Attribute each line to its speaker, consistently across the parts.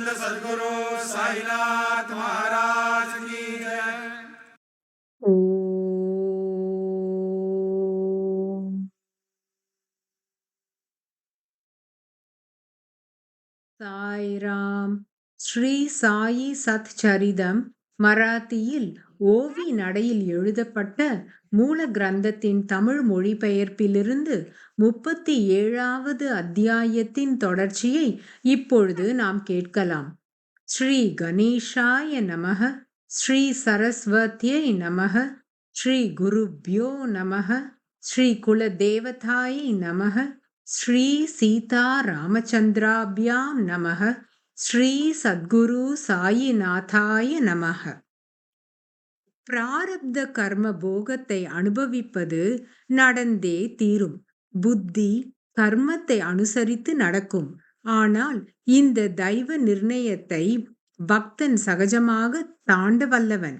Speaker 1: आनंद सदगुरु साईनाथ महाराज की जय
Speaker 2: ஓம் சாய்ராம் ஸ்ரீ சாயி சத் சரிதம் மராத்தியில் ஓவி நடையில் எழுதப்பட்ட மூல கிரந்தத்தின் தமிழ் மொழிபெயர்ப்பிலிருந்து முப்பத்தி ஏழாவது அத்தியாயத்தின் தொடர்ச்சியை இப்பொழுது நாம் கேட்கலாம். ஸ்ரீ கணேஷாய நமக ஸ்ரீ சரஸ்வதியை நமக ஸ்ரீ குருப்யோ நமக ஸ்ரீ குலதேவதாயை நமக ஸ்ரீ சீதா ராமச்சந்திராபியாம் நமக ஸ்ரீ சத்குரு சாயிநாதாய நமக. பிராரப்த கர்ம போகத்தை அனுபவிப்பது நடந்தே தீரும். புத்தி கர்மத்தை அனுசரித்து நடக்கும். ஆனால் இந்த தெய்வ நிர்ணயத்தை பக்தன் சகஜமாக தாண்ட வல்லவன்.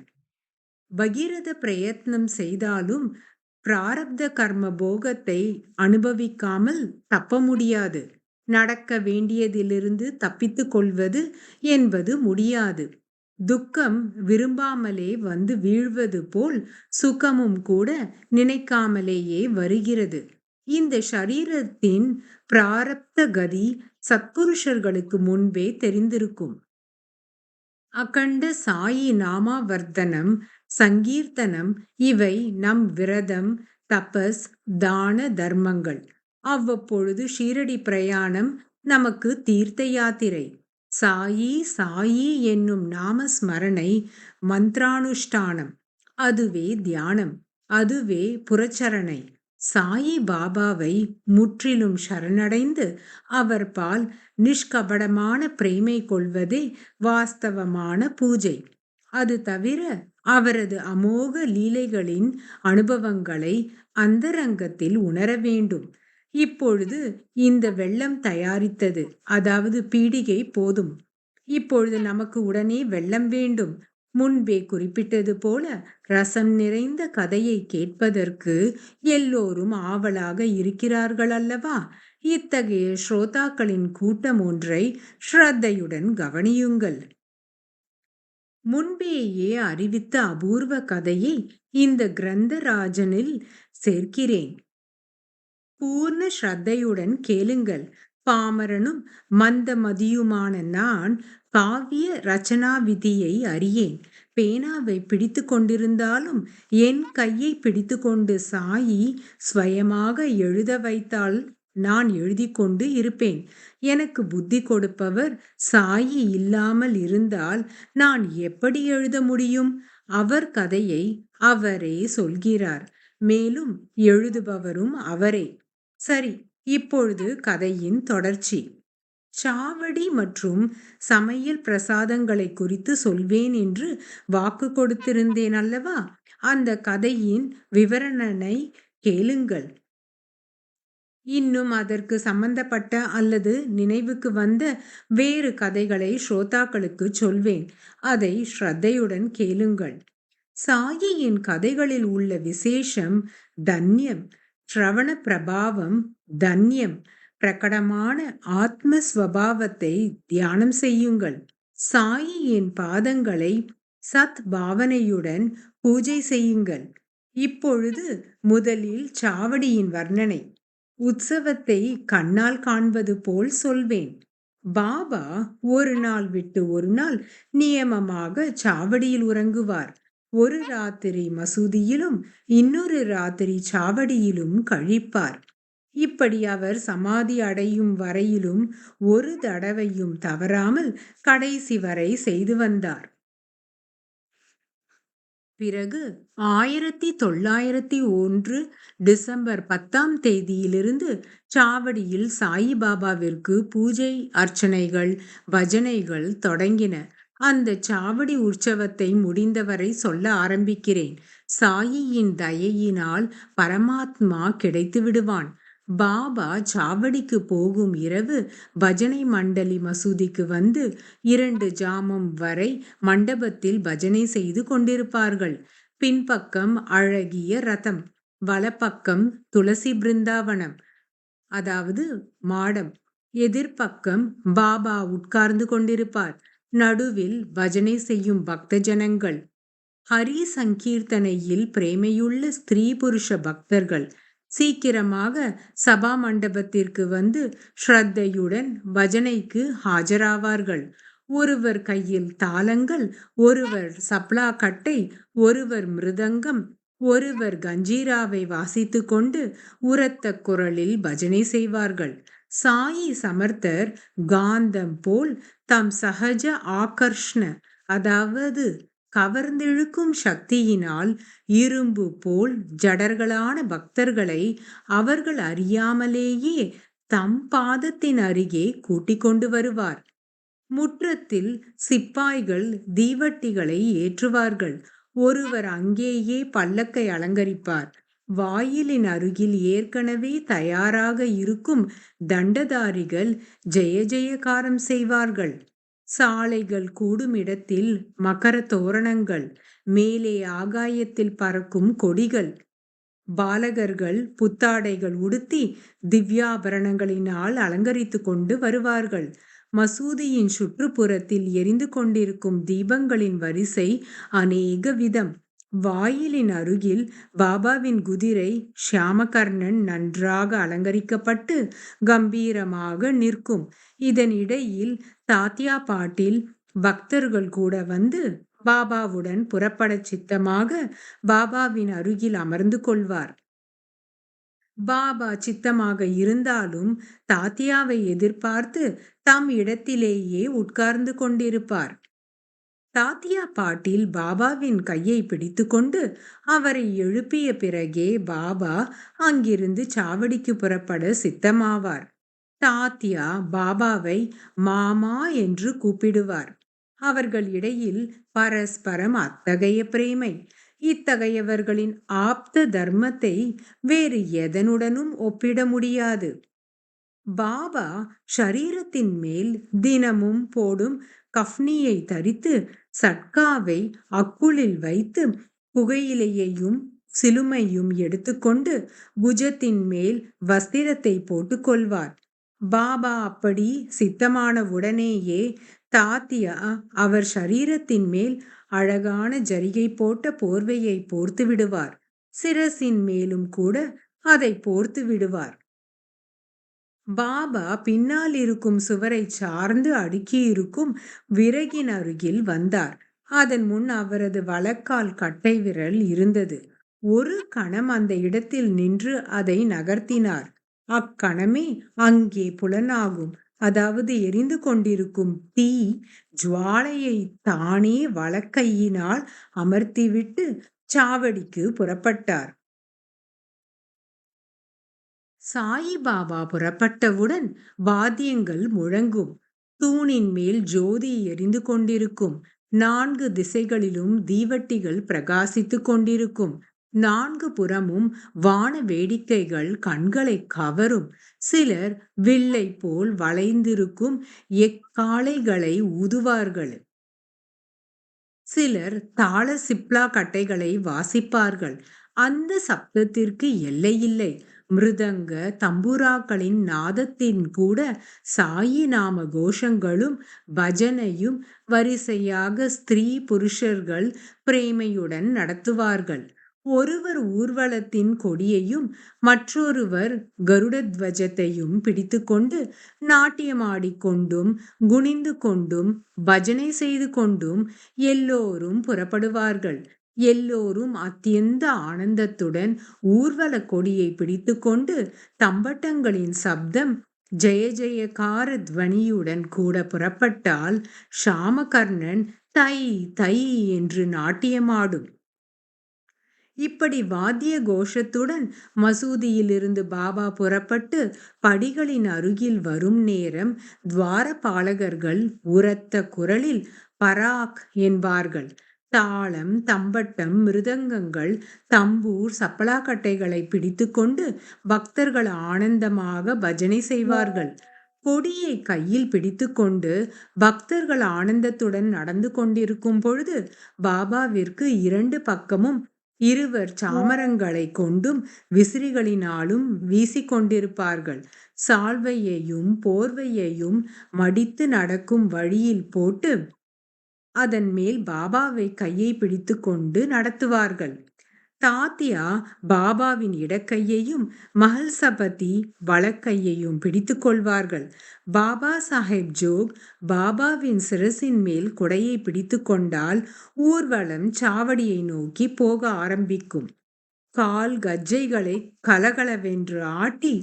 Speaker 2: பகிரத பிரயத்னம் செய்தாலும் பிராரப்த கர்ம போகத்தை அனுபவிக்காமல் தப்ப முடியாது. நடக்க வேண்டியதிலிருந்து தப்பித்து கொள்வது என்பது முடியாது. துக்கம் விரும்பாமலே வந்து வீழ்வது போல் சுகமும் கூட நினைக்காமலேயே வருகிறது. இந்த சரீரத்தின் பிராரப்த கதி சத்புருஷர்களுக்கு முன்பே தெரிந்திருக்கும். அகண்ட சாயி நாமாவர்த்தனம் சங்கீர்த்தனம் இவை நம் விரதம் தபஸ் தான தர்மங்கள். அவ்வப்பொழுது ஷீரடி பிரயாணம் நமக்கு தீர்த்த யாத்திரை. சாயி சாயி என்னும் நாம ஸ்மரணை மந்த்ரானுஷ்டானம். அதுவே தியானம் அதுவே புறச்சரணை. சாயி பாபாவை முற்றிலும் சரணடைந்து அவர் பால் நிஷ்கபடமான பிரேமை கொள்வதே வாஸ்தவமான பூஜை. அது தவிர அவரது அமோக லீலைகளின் அனுபவங்களை அந்தரங்கத்தில் உணர வேண்டும். இப்பொழுது இந்த வெள்ளம் தயாரித்தது. அதாவது பீடிகை போதும். இப்பொழுது நமக்கு உடனே வெள்ளம் வேண்டும். முன்பே குறிப்பிட்டது போல ரசம் நிறைந்த கதையை கேட்பதற்கு எல்லோரும் ஆவலாக இருக்கிறார்கள் அல்லவா? இத்தகைய ஸ்ரோதாக்களின் கூட்டம் ஒன்றை ஸ்ரத்தையுடன் கவனியுங்கள். முன்பேயே அறிவித்த அபூர்வ கதையை இந்த கிரந்தராஜனில் சேர்க்கிறேன். பூர்ண ஸ்ரத்தையுடன் கேளுங்கள். பாமரனும் மந்தமதியுமான நான் காவிய ரச்சனா விதியை அறியேன். பேனாவை பிடித்து கொண்டிருந்தாலும் என் கையை பிடித்து கொண்டு சாயி ஸ்வயமாக எழுத வைத்தால் நான் எழுதி கொண்டு இருப்பேன். எனக்கு புத்தி கொடுப்பவர் சாயி இல்லாமல் இருந்தால் நான் எப்படி எழுத முடியும்? அவர் கதையை அவரே சொல்கிறார். மேலும் எழுதுபவரும் அவரே. சரி இப்பொழுது கதையின் தொடர்ச்சி. சாவடி மற்றும் சமையல் பிரசாதங்களை குறித்து சொல்வேன் என்று வாக்கு கொடுத்திருந்தேன் அல்லவா? அந்த கதையின் விவரணனை கேளுங்கள். இன்னும் அதற்கு சம்பந்தப்பட்ட அல்லது நினைவுக்கு வந்த வேறு கதைகளை ஸ்ரோதாக்களுக்கு சொல்வேன். அதை ஸ்ரத்தையுடன் கேளுங்கள். சாயியின் கதைகளில் உள்ள விசேஷம் தன்யம். ஸ்ரவண பிரபாவம் தன்யம் பிரகடமான ஆத்மஸ்வபாவத்தை தியானம் செய்யுங்கள். சாயியின் பாதங்களை சத் பாவனையுடன் பூஜை செய்யுங்கள். இப்பொழுது முதலில் சாவடியின் வர்ணனை. உற்சவத்தை கண்ணால் காண்பது போல் சொல்வேன். பாபா ஒரு நாள் விட்டு ஒரு நாள் நியமமாக சாவடியில் உறங்குவார். ஒரு ராத்திரி மசூதியிலும் இன்னொரு ராத்திரி சாவடியிலும் கழிப்பார். இப்படி அவர் சமாதி அடையும் வரையிலும் ஒரு தடவையும் தவறாமல் கடைசி வரை செய்து வந்தார். பிறகு ஆயிரத்தி தொள்ளாயிரத்தி ஒன்று டிசம்பர் பத்தாம் தேதியிலிருந்து சாவடியில் சாயிபாபாவிற்கு பூஜை அர்ச்சனைகள் பஜனைகள் தொடங்கின. அந்த சாவடி உற்சவத்தை முடிந்தவரை சொல்ல ஆரம்பிக்கிறேன். சாயியின் தயையினால் பரமாத்மா கிடைத்து விடுவான் பாபா சாவடிக்கு போகும் இரவு பஜனை மண்டலி மசூதிக்கு வந்து இரண்டு ஜாமம் வரை மண்டபத்தில் பஜனை செய்து கொண்டிருப்பார்கள். பின்பக்கம் அழகிய ரதம் வலப்பக்கம் துளசி பிருந்தாவனம் அதாவது மாடம். எதிர்ப்பக்கம் பாபா உட்கார்ந்து கொண்டிருப்பார். நடுவில் பஜனை செய்யும் பக்தஜனங்கள். ஹரி சங்கீர்த்தனையில் பிரேமையுள்ள ஸ்திரீ புருஷ பக்தர்கள் சீக்கிரமாக சபா மண்டபத்திற்கு வந்து ஸ்ரத்தையுடன் பஜனைக்கு ஆஜராவார்கள் ஒருவர் கையில் தாளங்கள் ஒருவர் சப்ளா கட்டை ஒருவர் மிருதங்கம் ஒருவர் கஞ்சீராவை வாசித்து கொண்டு உரத்த குரலில் பஜனை செய்வார்கள். சாயி சமர்த்தர் காந்தம் போல் தம் சகஜ ஆகர்ஷ்ண அதாவது கவர்ந்திழுக்கும் சக்தியினால் இரும்பு போல் ஜடர்களான பக்தர்களை அவர்கள் அறியாமலேயே தம் பாதத்தின் அருகே கூட்டிக் கொண்டு வருவார். முற்றத்தில் சிப்பாய்கள் தீவட்டிகளை ஏற்றுவார்கள். ஒருவர் அங்கேயே பல்லக்கை அலங்கரிப்பார். வாயிலின் அருகில் ஏற்கனவே தயாராக இருக்கும் தண்டதாரிகள் ஜெய ஜெயகாரம் செய்வார்கள். சாலைகள் கூடும் இடத்தில் மகர தோரணங்கள் மேலே ஆகாயத்தில் பறக்கும் கொடிகள். பாலகர்கள் புத்தாடைகள் உடுத்தி திவ்யாபரணங்களினால் அலங்கரித்து கொண்டு வருவார்கள். மசூதியின் சுற்றுப்புறத்தில் எரிந்து கொண்டிருக்கும் தீபங்களின் வரிசை அநேக விதம் வாயிலின் அருகில் பாபாவின் குதிரை ஷியாமகர்ணன் நன்றாக அலங்கரிக்கப்பட்டு கம்பீரமாக நிற்கும். இதன் இடையில் தாத்தியா பாட்டில் பக்தர்கள் கூட வந்து பாபாவுடன் புறப்பட சித்தமாக பாபாவின் அருகில் அமர்ந்து கொள்வார். பாபா சித்தமாக இருந்தாலும் தாத்தியாவை எதிர்பார்த்து தம் இடத்திலேயே உட்கார்ந்து கொண்டிருப்பார். தாத்தியா பாட்டில் பாபாவின் கையை பிடித்துக்கொண்டு அவரை எழுப்பிய பிறகே பாபா அங்கிருந்து சாவடிக்கு புறப்பட சித்தமாவார். தாத்தியா பாபாவை மாமா என்று கூப்பிடுவார். அவர்கள் இடையில் பரஸ்பரம் அத்தகைய பிரேமை இத்தகையவர்களின் ஆப்த தர்மத்தை வேறு எதனுடனும் ஒப்பிட முடியாது. பாபா ஷரீரத்தின் மேல் தினமும் போடும் கஃப்னியை தரித்து சட்காவை அக்குளில் வைத்து புகையிலையையும் சிலுமையும் எடுத்துக்கொண்டு புஜத்தின் மேல் வஸ்திரத்தை போட்டுக்கொள்வார் பாபா அப்படி சித்தமான உடனேயே தாத்தியா அவர் சரீரத்தின் மேல் அழகான ஜரிகை போட்ட போர்வையை போர்த்து விடுவார். சிரசின் மேலும் கூட அதை போர்த்து விடுவார். பாபா பின்னால் இருக்கும் சுவரை சார்ந்து அடுக்கியிருக்கும் விறகின் அருகில் வந்தார். அதன் முன் அவரது வழக்கால் கட்டை விரல் இருந்தது. ஒரு கணம் அந்த இடத்தில் நின்று அதை நகர்த்தினார். அக்கணமே அங்கே புலனாகும். அதாவது எரிந்து கொண்டிருக்கும் தீ ஜுவாலையை தானே வழக்கையினால் அமர்த்திவிட்டு சாவடிக்கு புறப்பட்டார். சாயிபாபா புறப்பட்டவுடன் வாத்தியங்கள் முழங்கும். தூணின் மேல் ஜோதி எரிந்து கொண்டிருக்கும். நான்கு திசைகளிலும் தீவட்டிகள் பிரகாசித்துக் கொண்டிருக்கும். நான்கு புறமும் வான வேடிக்கைகள் கண்களை கவரும். சிலர் வில்லை போல் வளைந்திருக்கும் எக்காளைகளை ஊதுவார்கள். சிலர் தாள சிப்லா கட்டைகளை வாசிப்பார்கள். அந்த சப்தத்திற்கு எல்லையில்லை மிருதங்க தம்புராக்களின் நாதத்தின் கூட சாயி நாம கோஷங்களும் பஜனையும் வரிசையாக ஸ்திரீ புருஷர்கள் பிரேமையுடன் நடத்துவார்கள். ஒருவர் ஊர்வலத்தின் கொடியையும் மற்றொருவர் கருடத்வஜத்தையும் பிடித்துக்கொண்டு நாட்டியமாடிக்கொண்டும் குனிந்து கொண்டும் பஜனை செய்து கொண்டும் எல்லோரும் புறப்படுவார்கள். எல்லோரும் அத்தியந்த ஆனந்தத்துடன் ஊர்வல கொடியை பிடித்துக்கொண்டு தம்பட்டங்களின் சப்தம் ஜெய ஜெயகார துவனியுடன் கூட புறப்பட்டால் ஷாமகர்ணன் தை தை என்று நாட்டியமாடும். இப்படி வாத்திய கோஷத்துடன் மசூதியிலிருந்து பாபா புறப்பட்டு படிகளின் அருகில் வரும் நேரம் துவாரபாலகர்கள் உரத்த குரலில் பராக் என்பார்கள். தாளம் தம்பட்டம் மிருதங்கங்கள் தம்பூர் சப்பலாக்கட்டைகளை பிடித்துக்கொண்டு பக்தர்கள் ஆனந்தமாக பஜனை செய்வார்கள் கொடியை கையில் பிடித்துக்கொண்டு பக்தர்கள் ஆனந்தத்துடன் நடந்து கொண்டிருக்கும் பொழுது பாபாவிற்கு இரண்டு பக்கமும் இருவர் சாமரங்களைக் கொண்டும் விசிறிகளினாலும் வீசிக்கொண்டிருப்பார்கள். சால்வையையும் போர்வையையும் மடித்து நடக்கும் வழியில் போட்டு அதன் மேல் பாபாவை கையை பிடித்துக்கொண்டு நடத்துவார்கள். தாத்தியா பாபாவின் இடக்கையையும் மஹல்சபதி வழக்கையையும் பிடித்து கொள்வார்கள். பாபா சாஹேப் ஜோக் பாபாவின் சிரசின் மேல் குடையை பிடித்து கொண்டால் ஊர்வலம் சாவடியை நோக்கி போக ஆரம்பிக்கும். கால் கஜ்ஜைகளை கலகலவென்று ஆட்டி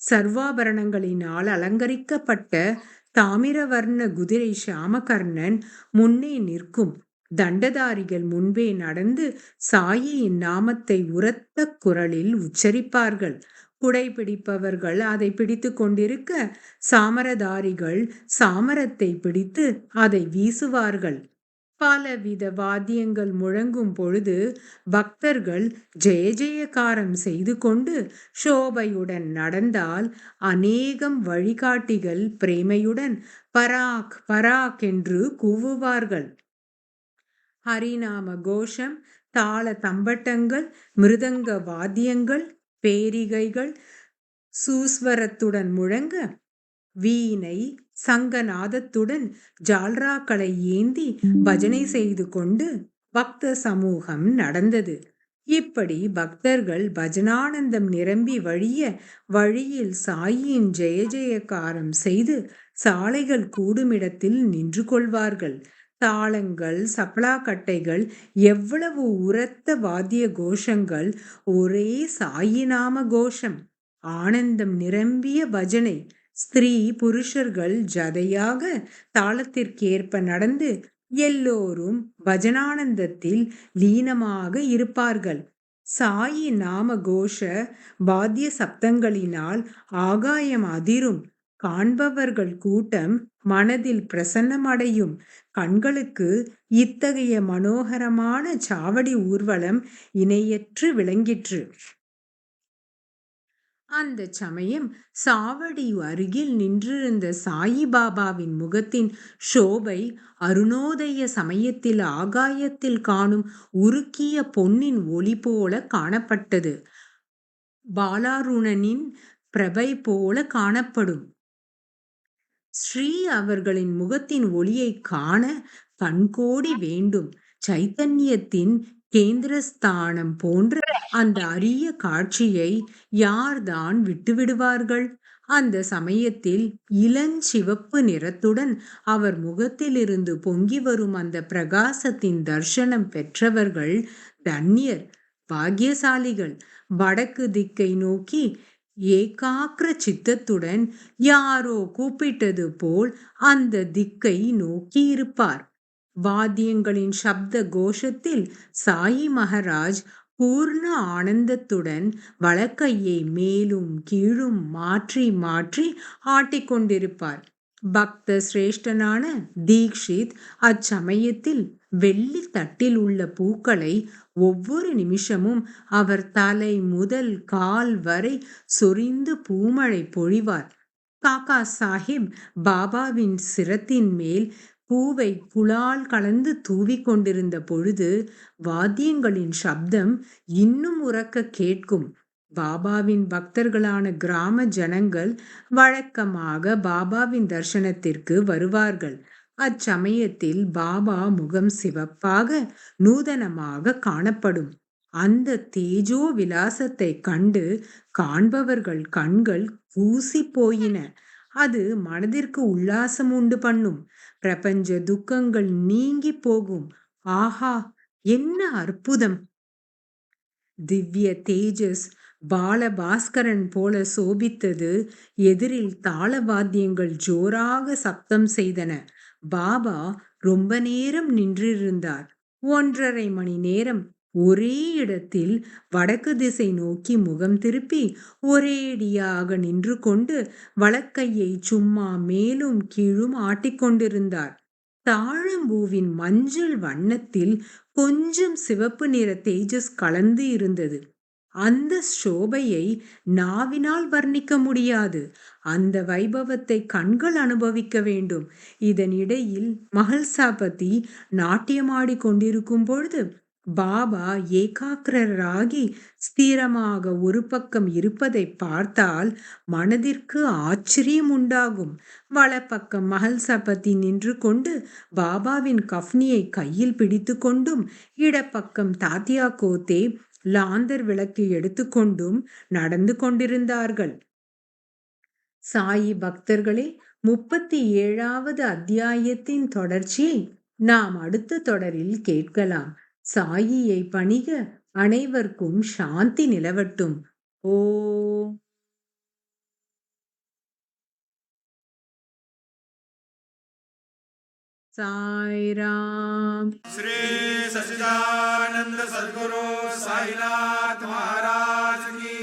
Speaker 2: சர்வாபரணங்களினால் அலங்கரிக்கப்பட்ட தாமிரவர்ண குதிரை ஷாமகர்ணன் முன்னே நிற்கும். தண்டதாரிகள் முன்பே நடந்து சாயியின் நாமத்தை உரத்த குரலில் உச்சரிப்பார்கள். குடை பிடிப்பவர்கள் அதை பிடித்து கொண்டிருக்க சாமரதாரிகள் சாமரத்தை பிடித்து அதை வீசுவார்கள். பலவித வாத்தியங்கள் முழங்கும் பொழுது பக்தர்கள் ஜெய ஜெயகாரம் செய்து கொண்டு சோபையுடன் நடந்தால் அநேகம் வழிகாட்டிகள் பிரேமையுடன் பராக் பராக் என்று கூவுவார்கள். ஹரிநாம கோஷம் தாள தம்பட்டங்கள் மிருதங்க வாத்தியங்கள் பேரிகைகள் சூஸ்வரத்துடன் முழங்க வீணை சங்கநாதத்துடன் ஜால்ராக்களை ஏந்தி பஜனை செய்து கொண்டு பக்த சமூகம் நடந்தது. இப்படி பக்தர்கள் பஜனானந்தம் நிரம்பி வழிய வழியில் சாயியின் ஜெய ஜெயகாரம் செய்து சாலைகள் கூடுமிடத்தில் நின்று கொள்வார்கள். தாளங்கள் சப்ளாக்கட்டைகள் எவ்வளவு உரத்த வாத்திய கோஷங்கள் ஒரே சாயிநாம கோஷம் ஆனந்தம் நிரம்பிய பஜனை ஸ்திரீ புருஷர்கள் ஜதையாக தாளத்திற்கேற்ப நடந்து எல்லோரும் பஜனானந்தத்தில் லீனமாக இருப்பார்கள். சாயி நாம கோஷ பாத்திய சப்தங்களினால் ஆகாயம் அதிரும். காண்பவர்கள் கூட்டம் மனதில் பிரசன்னமடையும். கண்களுக்கு இத்தகைய மனோகரமான சாவடி ஊர்வலம் இணையற்று விளங்கிற்று. அந்த சமயம் சாவடி அருகில் நின்றிருந்த சாயிபாபாவின் முகத்தின் ஷோபை அருணோதய சமயத்தில் ஆகாயத்தில் காணும் உருக்கிய பொன்னின் ஒளி போல காணப்பட்டது. பாலாருணனின் பிரபை போல காணப்படும். ஸ்ரீ அவர்களின் முகத்தின் ஒளியைக் காண கண்கோடி வேண்டும். சைத்தன்யத்தின் கேந்திரஸ்தானம் போன்ற அந்த அரிய காட்சியை யார்தான் விட்டுவிடுவார்கள்? அந்த சமயத்தில் இளஞ்சிவப்பு நிறத்துடன் அவர் முகத்திலிருந்து பொங்கி வரும் அந்த பிரகாசத்தின் தர்சனம் பெற்றவர்கள் தன்யர், பாக்கியசாலிகள் வடக்கு திக்கை நோக்கி ஏகாக்ர சித்தத்துடன் யாரோ கூப்பிட்டது போல் அந்த திக்கை நோக்கியிருப்பார். வாத்தியங்களின் சப்த கோஷத்தில் சாயி மகராஜ் பூர்ண ஆனந்தத்துடன் வலக்கையை மேலும் கீழும் மாற்றி மாற்றி ஆட்டிக்கொண்டிருப்பார். பக்த சிரேஷ்டனான தீக்ஷித் அச்சமயத்தில் வெள்ளி தட்டில் உள்ள பூக்களை ஒவ்வொரு நிமிஷமும் அவர் தலை முதல் கால் வரை சொரிந்து பூமழை பொழிவார். காக்கா சாஹிப் பாபாவின் சிரத்தின் மேல் பூவை புலால் கலந்து தூவிக் கொண்டிருந்த பொழுது வாத்தியங்களின் சப்தம் இன்னும் உறக்க கேட்கும். பாபாவின் பக்தர்களான கிராம ஜனங்கள் வழக்கமாக பாபாவின் தர்சனத்திற்கு வருவார்கள். அச்சமயத்தில் பாபா முகம் சிவப்பாக நூதனமாக காணப்படும். அந்த தேஜோ விலாசத்தைக் கண்டு காண்பவர்கள் கண்கள் கூசி போயின. அது மனதிற்கு உல்லாசம் உண்டு பண்ணும். பிரபஞ்ச துக்கங்கள் நீங்கிப் போகும். ஆஹா என்ன அற்புதம்! திவ்ய தேஜஸ் பாலபாஸ்கரன் போல சோபித்தது. எதிரில் தாள வாத்தியங்கள் ஜோராக சப்தம் செய்தன. பாபா ரொம்ப நேரம் நின்றிருந்தார். ஒன்றரை மணி நேரம் ஒரே இடத்தில் வடக்கு திசை நோக்கி முகம் திருப்பி ஒரேடியாக நின்று கொண்டு வலக்கையை சும்மா மேலும் கீழும் ஆட்டிக்கொண்டிருந்தார். தாழம்பூவின் மஞ்சள் வண்ணத்தில் கொஞ்சம் சிவப்பு நிற தேஜஸ் கலந்து இருந்தது. அந்த ஷோபையை நாவினால் வர்ணிக்க முடியாது. அந்த வைபவத்தை கண்கள் அனுபவிக்க வேண்டும். இதனிடையில் மகள் சாபதி நாட்டியமாடி கொண்டிருக்கும் பொழுது பாபா ஏகாக்கிரராகி ஸ்திரமாக ஒரு பக்கம் இருப்பதை பார்த்தால் மனதிற்கு ஆச்சரியம் உண்டாகும். வலப்பக்கம் மகள் சபதி நின்று கொண்டு பாபாவின் கஃப்னியை கையில் பிடித்து கொண்டும் இடப்பக்கம் தாத்தியா கோத்தே லாந்தர் விளக்கு எடுத்துக்கொண்டும் நடந்து கொண்டிருந்தார்கள். சாயி பக்தர்களே முப்பத்தி ஏழாவது அத்தியாயத்தின் தொடர்ச்சியை நாம் அடுத்த தொடரில் கேட்கலாம். சாயியை பணிக அனைவர்க்கும் சாந்தி நிலவட்டும். ஓ. சாய்ராம்.
Speaker 1: ஸ்ரீ சச்சிதானந்த சத்குரு சாய்நாத் மகாராஜ் கி.